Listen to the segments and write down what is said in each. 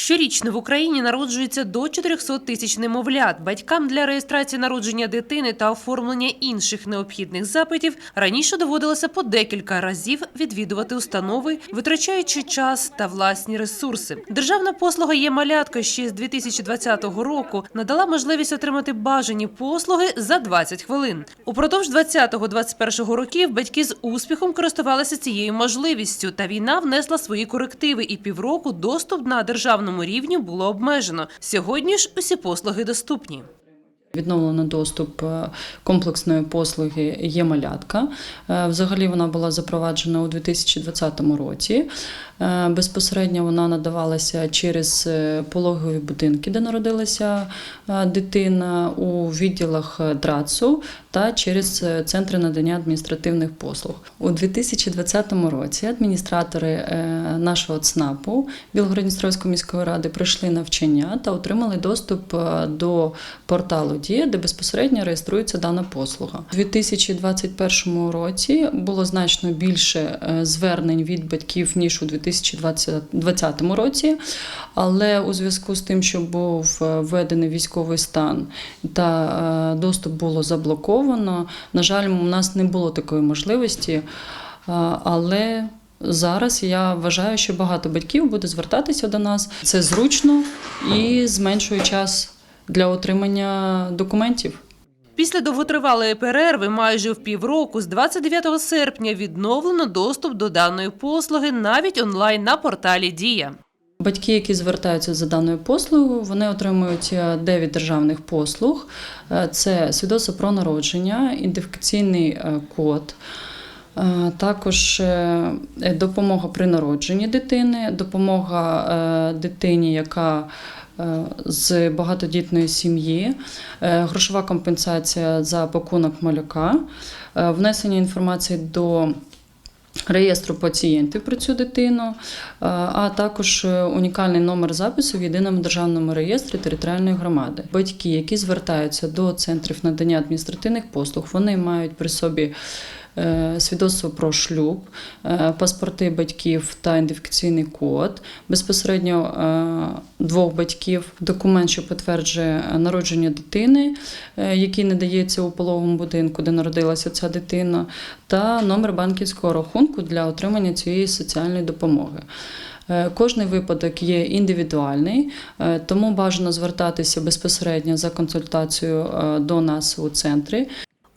Щорічно в Україні народжується до 400 тисяч немовлят. Батькам для реєстрації народження дитини та оформлення інших необхідних запитів раніше доводилося по декілька разів відвідувати установи, витрачаючи час та власні ресурси. Державна послуга є малятка ще з 2020 року надала можливість отримати бажані послуги за 20 хвилин. Упродовж 20-21 років батьки з успіхом користувалися цією можливістю, та війна внесла свої корективи, і півроку доступ на державному рівні було обмежено. Сьогодні ж усі послуги доступні. Відновлено доступ е, комплексної послуги є малятка. Е, Взагалі вона була запроваджена у 2020 році. Е, Безпосередньо вона надавалася через пологові будинки, де народилася дитина, у відділах ДРАЦу та через центри надання адміністративних послуг. У 2020 році адміністратори нашого ЦНАПу Білгородністровської міської ради пройшли навчання та отримали доступ до порталу Дія, де безпосередньо реєструється дана послуга. У 2021 році було значно більше е, звернень від батьків ніж у 2020 році, але у зв'язку з тим, що був е, введений військовий стан та е, доступ було заблоковано, на жаль, у нас не було такої можливості, але Зараз я вважаю, що багато батьків буде звертатися до нас. Це зручно і зменшує час для отримання документів. Після довготривалої перерви майже в півроку з 29 серпня відновлено доступ до даної послуги навіть онлайн на порталі Дія. Батьки, які звертаються за даною послугою, вони отримують 9 державних послуг: Е, це свідоцтво про народження, ідентифікаційний е, код. Е, Також е, допомога при народженні дитини, допомога е, дитині, яка е, з багатодітної сім'ї, е, грошова компенсація за пакунок малюка, е, внесення інформації до реєстру пацієнтів про цю дитину, е, а також е, унікальний номер запису в єдиному державному реєстрі територіальної громади. Батьки, які звертаються до центрів надання адміністративних послуг, вони мають при собі. Е, Свідоцтво про шлюб, е, паспорти батьків та ідентифікаційний код, безпосередньо е, двох батьків, документ, що підтверджує народження дитини, який надається у пологовому будинку, де народилася ця дитина, та номер банківського рахунку для отримання цієї соціальної допомоги. Кожний випадок є індивідуальний, тому бажано звертатися безпосередньо за консультацією до нас у центрі.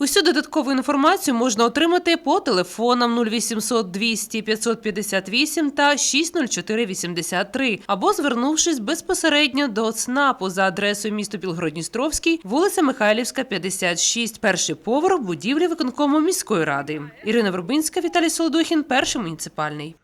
Усю додаткову інформацію можна отримати по телефонам 0800 200 558 та 604 83 або звернувшись безпосередньо до ЦНАПу за адресою місто Білгородністровський, вулиця Михайлівська, 56, перший поверх будівлі виконкому міської ради. Ірина Вербинська, Віталій Солодухін, перший муніципальний.